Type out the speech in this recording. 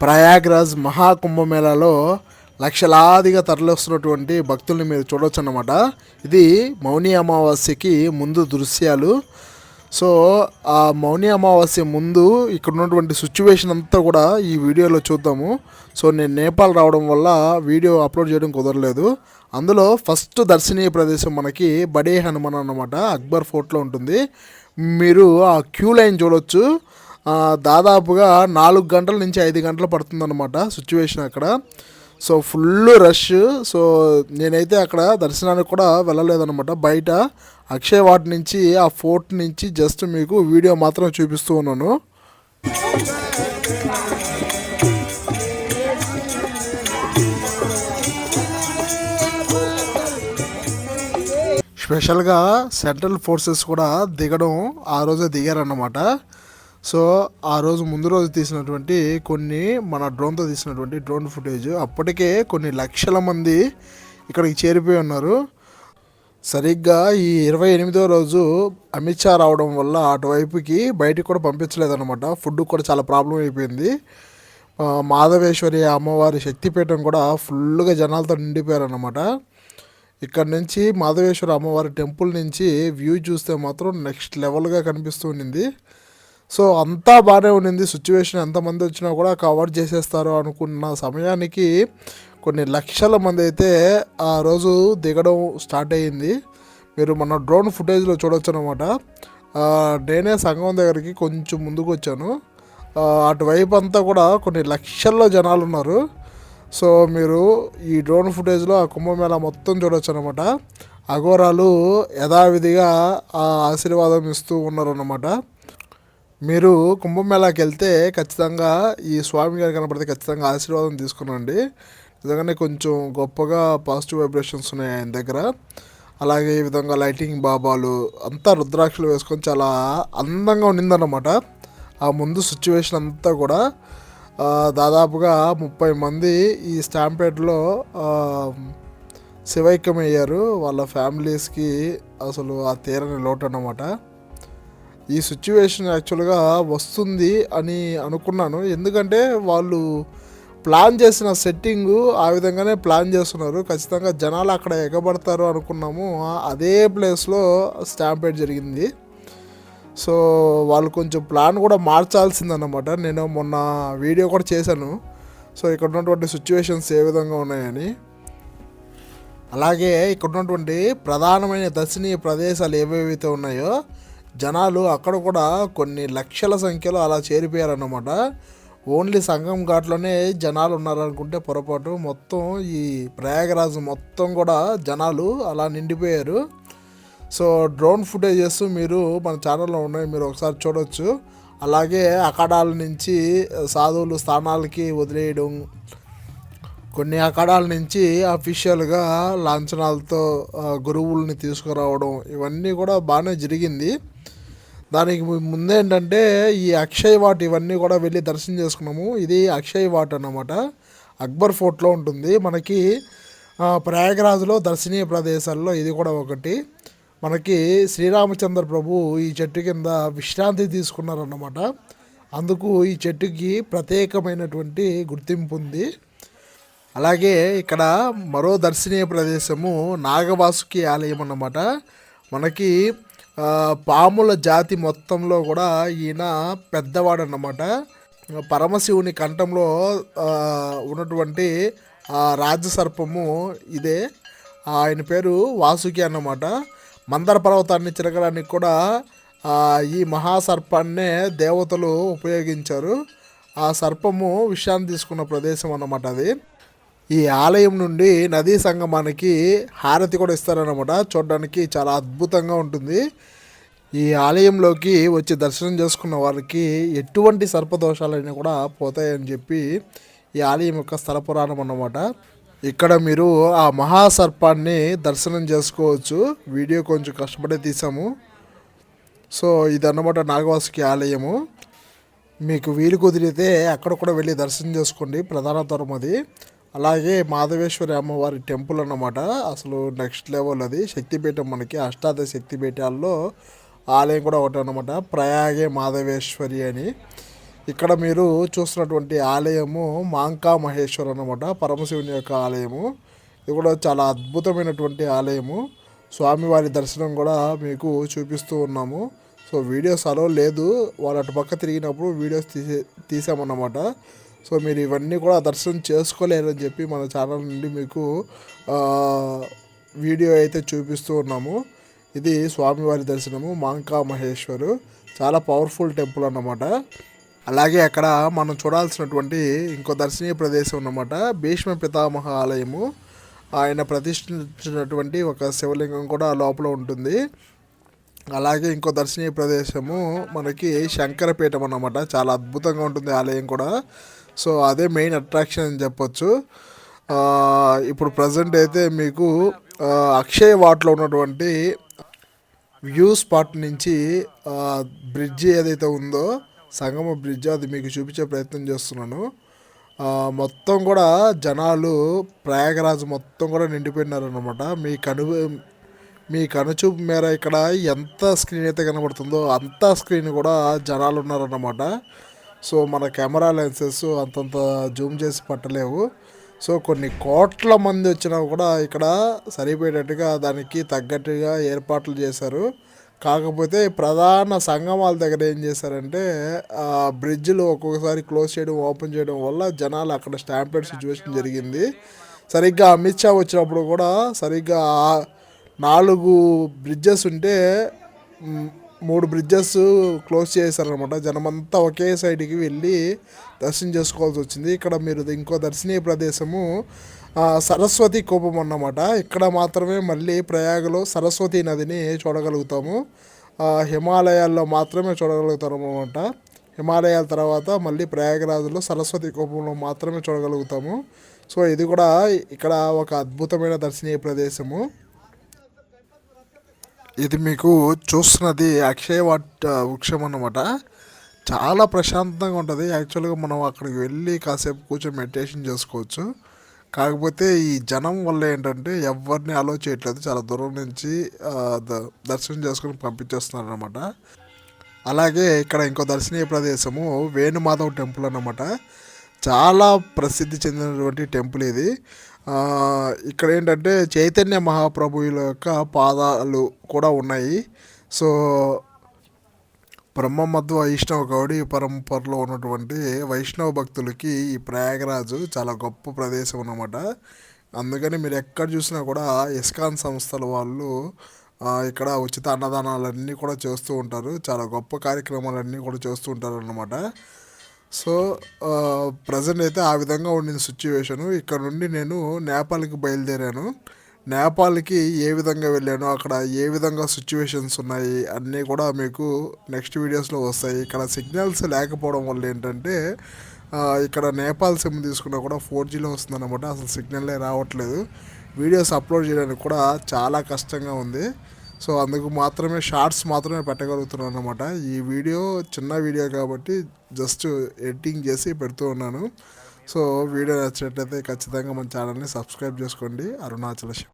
ప్రయాగ్రాజ్ మహాకుంభమేళాలో లక్షలాదిగా తరలిస్తున్నటువంటి భక్తుల్ని మీరు చూడవచ్చు అన్నమాట ఇది మౌని అమావాస్యకి ముందు దృశ్యాలు. సో ఆ మౌని అమావాస్య ముందు ఇక్కడ ఉన్నటువంటి సిచ్యువేషన్ అంతా కూడా ఈ వీడియోలో చూద్దాము. సో నేను నేపాల్ రావడం వల్ల వీడియో అప్లోడ్ చేయడం కుదరలేదు. అందులో ఫస్ట్ దర్శనీయ ప్రదేశం మనకి బడే హనుమాన్ అన్నమాట. అక్బర్ ఫోర్ట్లో ఉంటుంది. మీరు ఆ క్యూ లైన్ చూడొచ్చు. దాదాపుగా నాలుగు గంటల నుంచి ఐదు గంటలు పడుతుందన్నమాట సిచ్యువేషన్ అక్కడ. సో ఫుల్ రష్ సో నేనైతే అక్కడ దర్శనానికి కూడా వెళ్ళలేదన్నమాట. బయట అక్షయ్ వాట్ నుంచి ఆ ఫోర్ట్ నుంచి జస్ట్ మీకు వీడియో మాత్రం చూపిస్తూ ఉన్నాను. స్పెషల్గా సెంట్రల్ ఫోర్సెస్ కూడా దిగడం ఆ రోజే దిగారన్నమాట. సో ఆ రోజు ముందు రోజు తీసినటువంటి కొన్ని మన డ్రోన్తో తీసినటువంటి డ్రోన్ ఫుటేజ్ అప్పటికే కొన్ని లక్షల మంది ఇక్కడికి చేరిపోయి ఉన్నారు. సరిగ్గా ఈ ఇరవై ఎనిమిదో రోజు అమిత్ షా రావడం వల్ల అటువైపుకి బయటికి కూడా పంపించలేదన్నమాట. ఫుడ్ కూడా చాలా ప్రాబ్లం అయిపోయింది. మాధవేశ్వరి అమ్మవారి శక్తిపీఠం కూడా ఫుల్గా జనాలతో నిండిపోయారన్నమాట. ఇక్కడ నుంచి మాధవేశ్వర అమ్మవారి టెంపుల్ నుంచి వ్యూ చూస్తే మాత్రం నెక్స్ట్ లెవెల్గా కనిపిస్తూ ఉండింది. సో అంతా బాగానే ఉండింది. సిచ్యువేషన్ ఎంతమంది వచ్చినా కూడా కవర్ చేసేస్తారు అనుకున్న సమయానికి కొన్ని లక్షల మంది అయితే ఆ రోజు దిగడం స్టార్ట్ అయ్యింది. మీరు మన డ్రోన్ ఫుటేజ్లో చూడొచ్చు అనమాట నేనే సంఘం దగ్గరికి కొంచెం ముందుకు వచ్చాను. అటువైపు అంతా కూడా కొన్ని లక్షల్లో జనాలు ఉన్నారు. సో మీరు ఈ డ్రోన్ ఫుటేజ్లో ఆ కుంభమేళా మొత్తం చూడొచ్చు అనమాట అఘోరాలు యథావిధిగా ఆ ఆశీర్వాదం ఇస్తూ ఉన్నారన్నమాట. మీరు కుంభమేళాకి వెళ్తే ఖచ్చితంగా ఈ స్వామి గారు కనపడితే ఖచ్చితంగా ఆశీర్వాదం తీసుకునండి. నిజంగానే కొంచెం గొప్పగా పాజిటివ్ వైబ్రేషన్స్ ఉన్నాయి ఆయన దగ్గర. అలాగే ఈ విధంగా లైటింగ్ బాబాలు అంతా రుద్రాక్షలు వేసుకొని చాలా అందంగా ఉండిందన్నమాట. ఆ ముందు సిచ్యువేషన్ అంతా కూడా దాదాపుగా ముప్పై మంది ఈ స్టాంపేట్లో శివైక్యమయ్యారు వాళ్ళ ఫ్యామిలీస్కి అసలు ఆ తీరని లోటు అన్నమాట. ఈ సిచ్యువేషన్ యాక్చువల్గా వస్తుంది అని అనుకున్నాను. ఎందుకంటే వాళ్ళు ప్లాన్ చేసిన సెట్టింగు ఆ విధంగానే ప్లాన్ చేస్తున్నారు. ఖచ్చితంగా జనాలు అక్కడ ఎగబడతారు అనుకున్నాము. అదే ప్లేస్లో స్టాంపేట్ జరిగింది. సో వాళ్ళు కొంచెం ప్లాన్ కూడా మార్చాల్సిందన్నమాట. నేను మొన్న వీడియో కూడా చేశాను. సో ఇక్కడ ఉన్నటువంటి సిచ్యువేషన్స్ ఏ విధంగా ఉన్నాయని. అలాగే ఇక్కడ ఉన్నటువంటి ప్రధానమైన దర్శనీయ ప్రదేశాలు ఏవేవైతే ఉన్నాయో జనాలు అక్కడ కూడా కొన్ని లక్షల సంఖ్యలో అలా చేరిపోయారన్నమాట. ఓన్లీ సంగం ఘాట్లోనే జనాలు ఉన్నారనుకుంటే పొరపాటు. మొత్తం ఈ ప్రయాగరాజు మొత్తం కూడా జనాలు అలా నిండిపోయారు. సో డ్రోన్ ఫుటేజెస్ మీరు మన ఛానల్లో ఉన్నాయి మీరు ఒకసారి చూడొచ్చు. అలాగే అఖాడాల నుంచి సాధువులు స్థానాలకి వదిలేయడం కొన్ని అఖాడాల నుంచి అఫీషియల్గా లాంఛనాలతో గురువుల్ని తీసుకురావడం ఇవన్నీ కూడా బాగానే జరిగింది. దానికి ముందేంటంటే ఈ అక్షయ్ వాట్ ఇవన్నీ కూడా వెళ్ళి దర్శనం చేసుకున్నాము. ఇది అక్షయ్ వాట్ అన్నమాట. అక్బర్ ఫోర్ట్లో ఉంటుంది. మనకి ప్రయాగరాజ్లో దర్శనీయ ప్రదేశాల్లో ఇది కూడా ఒకటి. మనకి శ్రీరామచంద్ర ప్రభు ఈ చెట్టు కింద విశ్రాంతి తీసుకున్నారన్నమాట. అందుకు ఈ చెట్టుకి ప్రత్యేకమైనటువంటి గుర్తింపు ఉంది. అలాగే ఇక్కడ మరో దర్శనీయ ప్రదేశము నాగవాసుకి ఆలయం అన్నమాట. మనకి పాముల జాతి మొత్తంలో కూడా ఈయన పెద్దవాడు అన్నమాట పరమశివుని కంఠంలో ఉన్నటువంటి ఆ రాజసర్పము ఇదే. ఆయన పేరు వాసుకి అన్నమాట. మందర పర్వతాన్ని చిరగడానికి కూడా ఈ మహాసర్పాన్నే దేవతలు ఉపయోగించారు. ఆ సర్పము విషయాన్ని తీసుకున్న ప్రదేశం అన్నమాట అది. ఈ ఆలయం నుండి నదీ సంగమానికి హారతి కూడా ఇస్తారన్నమాట. చూడడానికి చాలా అద్భుతంగా ఉంటుంది. ఈ ఆలయంలోకి వచ్చి దర్శనం చేసుకున్న వారికి ఎటువంటి సర్పదోషాలైనా కూడా పోతాయని చెప్పి ఈ ఆలయం యొక్క స్థల పురాణం అన్నమాట. ఇక్కడ మీరు ఆ మహాసర్పాన్ని దర్శనం చేసుకోవచ్చు. వీడియో కొంచెం కష్టపడే తీసాము. సో ఇదన్నమాట నాగవాసుకి ఆలయము. మీకు వీలు కుదిరితే అక్కడ కూడా వెళ్ళి దర్శనం చేసుకోండి. ప్రధాన తరం అది. అలాగే మాధవేశ్వరి అమ్మవారి టెంపుల్ అన్నమాట. అసలు నెక్స్ట్ లెవెల్ అది. శక్తిపీఠం మనకి అష్టాదశ శక్తిపీఠాల్లో ఆలయం కూడా ఒకటి అన్నమాట. ప్రయాగే మాధవేశ్వరి అని. ఇక్కడ మీరు చూస్తున్నటువంటి ఆలయము మాంకా మహేశ్వర్ అన్నమాట. పరమశివుని యొక్క ఆలయము. ఇది కూడా చాలా అద్భుతమైనటువంటి ఆలయము. స్వామివారి దర్శనం కూడా మీకు చూపిస్తూ ఉన్నాము. సో వీడియోస్ అలో లేదు. వాళ్ళు అటు పక్క తిరిగినప్పుడు వీడియోస్ తీసే తీసామన్నమాట. సో మీరు ఇవన్నీ కూడా దర్శనం చేసుకోలేరని చెప్పి మన ఛానల్ నుండి మీకు వీడియో అయితే చూపిస్తూ ఉన్నాము. ఇది స్వామివారి దర్శనము మాంకా మహేశ్వరు. చాలా పవర్ఫుల్ టెంపుల్ అన్నమాట. అలాగే అక్కడ మనం చూడాల్సినటువంటి ఇంకో దర్శనీయ ప్రదేశం అన్నమాట భీష్మ పితామహ ఆలయము. ఆయన ప్రతిష్ఠించినటువంటి ఒక శివలింగం కూడా లోపల ఉంటుంది. అలాగే ఇంకో దర్శనీయ ప్రదేశము మనకి శంకరపీఠం అన్నమాట. చాలా అద్భుతంగా ఉంటుంది ఆలయం కూడా. సో అదే మెయిన్ అట్రాక్షన్ అని చెప్పొచ్చు. ఇప్పుడు ప్రజెంట్ అయితే మీకు అక్షయ వాట్లో ఉన్నటువంటి వ్యూ స్పాట్ నుంచి బ్రిడ్జి ఏదైతే ఉందో సంగమ బ్రిడ్జ్ అది మీకు చూపించే ప్రయత్నం చేస్తున్నాను. మొత్తం కూడా జనాలు ప్రయాగరాజ్ మొత్తం కూడా నిండిపోయినారనమాట మీ కను మీ కనుచూపు మేర ఇక్కడ ఎంత స్క్రీన్ అయితే కనబడుతుందో అంత స్క్రీన్ కూడా జనాలు ఉన్నారన్నమాట. సో మన కెమెరా లెన్సెస్ అంతంత జూమ్ చేసి పట్టలేవు. సో కొన్ని కోట్ల మంది వచ్చినా కూడా ఇక్కడ సరిపోయేటట్టుగా దానికి తగ్గట్టుగా ఏర్పాట్లు చేశారు. కాకపోతే ప్రధాన సంగమాల దగ్గర ఏం చేశారంటే ఆ బ్రిడ్జ్లు ఒక్కొక్కసారి క్లోజ్ చేయడం ఓపెన్ చేయడం వల్ల జనాలు అక్కడ స్టాంపేడ్ సిచ్యువేషన్ జరిగింది. సరిగ్గా అమిత్ షా వచ్చినప్పుడు కూడా సరిగ్గా నాలుగు బ్రిడ్జెస్ ఉంటే మూడు బ్రిడ్జెస్ క్లోజ్ చేశారనమాట జనమంతా ఒకే సైడ్కి వెళ్ళి దర్శనం చేసుకోవాల్సి వచ్చింది. ఇక్కడ మీరు ఇంకో దర్శనీయ ప్రదేశము సరస్వతి కూపం అన్నమాట. ఇక్కడ మాత్రమే మళ్ళీ ప్రయాగలో సరస్వతి నదిని చూడగలుగుతాము. హిమాలయాల్లో మాత్రమే చూడగలుగుతాం అనమాట హిమాలయాల తర్వాత మళ్ళీ ప్రయాగరాజులో సరస్వతి కూపంలో మాత్రమే చూడగలుగుతాము. సో ఇది కూడా ఇక్కడ ఒక అద్భుతమైన దర్శనీయ ప్రదేశము. ఇది మీకు చూస్తున్నది అక్షయ వాట్ వృక్షం అన్నమాట. చాలా ప్రశాంతంగా ఉంటుంది. యాక్చువల్గా మనం అక్కడికి వెళ్ళి కాసేపు కూర్చొని మెడిటేషన్ చేసుకోవచ్చు. కాకపోతే ఈ జనం వల్ల ఏంటంటే ఎవరిని అలో చేయట్లేదు. చాలా దూరం నుంచి ద- దర్శనం చేసుకుని పంపించేస్తున్నారు అనమాట అలాగే ఇక్కడ ఇంకో దర్శనీయ ప్రదేశము వేణుమాధవ్ టెంపుల్ అన్నమాట. చాలా ప్రసిద్ధి చెందినటువంటి టెంపుల్ ఇది. ఇక్కడ ఏంటంటే చైతన్య మహాప్రభువుల యొక్క పాదాలు కూడా ఉన్నాయి. సో బ్రహ్మమధ్వ వైష్ణవ గౌడి పరంపరలో ఉన్నటువంటి వైష్ణవ భక్తులకి ఈ ప్రయాగరాజు చాలా గొప్ప ప్రదేశం అన్నమాట. అందుకని మీరు ఎక్కడ చూసినా కూడా ఇస్కాన్ సంస్థల వాళ్ళు ఇక్కడ ఉచిత అన్నదానాలన్నీ కూడా చేస్తూ ఉంటారు. చాలా గొప్ప కార్యక్రమాలన్నీ కూడా చేస్తూ ఉంటారు అన్నమాట సో ప్రజెంట్ అయితే ఆ విధంగా ఉండిన సిచ్యువేషను. ఇక్కడ నుండి నేను నేపాల్కి బయలుదేరాను. నేపాల్కి ఏ విధంగా వెళ్ళాను అక్కడ ఏ విధంగా సిచ్యువేషన్స్ ఉన్నాయి అన్నీ కూడా మీకు నెక్స్ట్ వీడియోస్లో వస్తాయి. ఇక్కడ సిగ్నల్స్ లేకపోవడం వల్ల ఏంటంటే ఇక్కడ నేపాల్ సిమ్ తీసుకున్నా కూడా ఫోర్ జీలో వస్తుందన్నమాట. అసలు సిగ్నల్లే రావట్లేదు. వీడియోస్ అప్లోడ్ చేయడానికి కూడా చాలా కష్టంగా ఉంది. సో అందుకు మాత్రమే షార్ట్స్ మాత్రమే పెట్టగలుగుతున్నాను అనమాట ఈ వీడియో చిన్న వీడియో కాబట్టి జస్ట్ ఎడిటింగ్ చేసి పెడుతూ ఉన్నాను. సో వీడియో నచ్చినట్లయితే ఖచ్చితంగా మన ఛానల్ని సబ్స్క్రైబ్ చేసుకోండి. అరుణాచల